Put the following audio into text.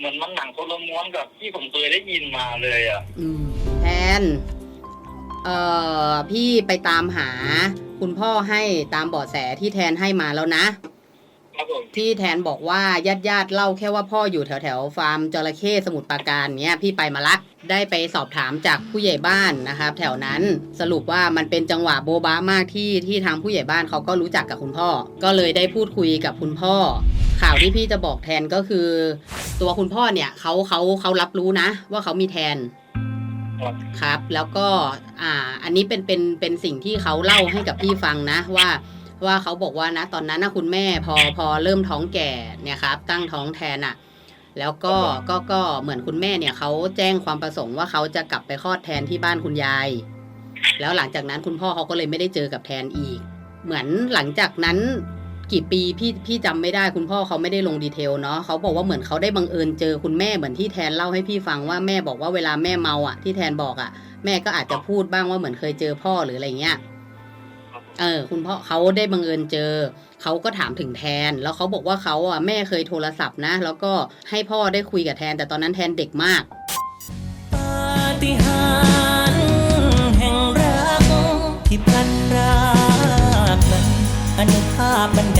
เหมือนมันหนังคนละม้วนกับที่ผมเคยได้ยินมาเลยอะอืมแทน เอ่อ พี่ไปตามหา คุณพ่อให้ตามเบาะแสที่แทนให้มาแล้วนะ ครับผมที่แทนบอกว่าญาติญาติๆเล่าแค่ว่าพ่ออยู่แถวแถวๆฟาร์มจระเข้สมุทรปราการเนี้ยพี่ไปมาละได้ไปสอบถามจากผู้ใหญ่บ้านนะครับแถวนั้นสรุปว่ามันเป็นจังหวะโบ๊ะบ้ามากที่ที่ทางผู้ใหญ่บ้านเขาก็รู้จักกับคุณพ่อ ก็เลยได้พูดคุยกับคุณพ่อ ข่าวที่พี่จะบอกแทนก็คือ ตัวคุณพ่อเนี่ยเขาเขาเขารับรู้นะ ว่าเขามีแทนครับ แล้วก็อ่า อันนี้เป็นเป็นเป็นสิ่งที่เขาเล่าให้กับพี่ฟังนะว่าว่าเขาบอกว่านะ ตอนนั้นนะคุณแม่พอพอเริ่มท้องแก่เนี่ยครับ ตั้งท้องแทนอะ่ะ แล้วก็ก็ก็เหมือนคุณแม่เนี่ยเขาแจ้งความประสงค์ว่าเขาจะกลับไปคลอดแทนที่บ้านคุณยาย แล้วหลังจากนั้นคุณพ่อเขาก็เลยไม่ได้เจอกับแทนอีก เหมือนหลังจากนั้น กี่ปีพี่พี่จำไม่ได้คุณพ่อเขาไม่ได้ลงดีเทลเนาะเขาบอกว่าเหมือนเขาได้บังเอิญเจอคุณแม่เหมือนที่แทนเล่าให้พี่ฟังว่าแม่บอกว่าเวลาแม่เมาอะ ที่แทนบอกอะ แม่ก็อาจจะพูดบ้างว่าเหมือนเคยเจอพ่อหรืออะไรเงี้ยเออ คุณพ่อเขาได้บังเอิญเจอเขาก็ถามถึงแทน แล้วเขาบอกว่าเขาอะแม่เคยโทรศัพท์นะ แล้วก็ให้พ่อได้คุยกับแทน แต่ตอนนั้นแทนเด็กมากปาฏิหาริย์แห่งรักที่พลันรากนั้นอนุภาพบันด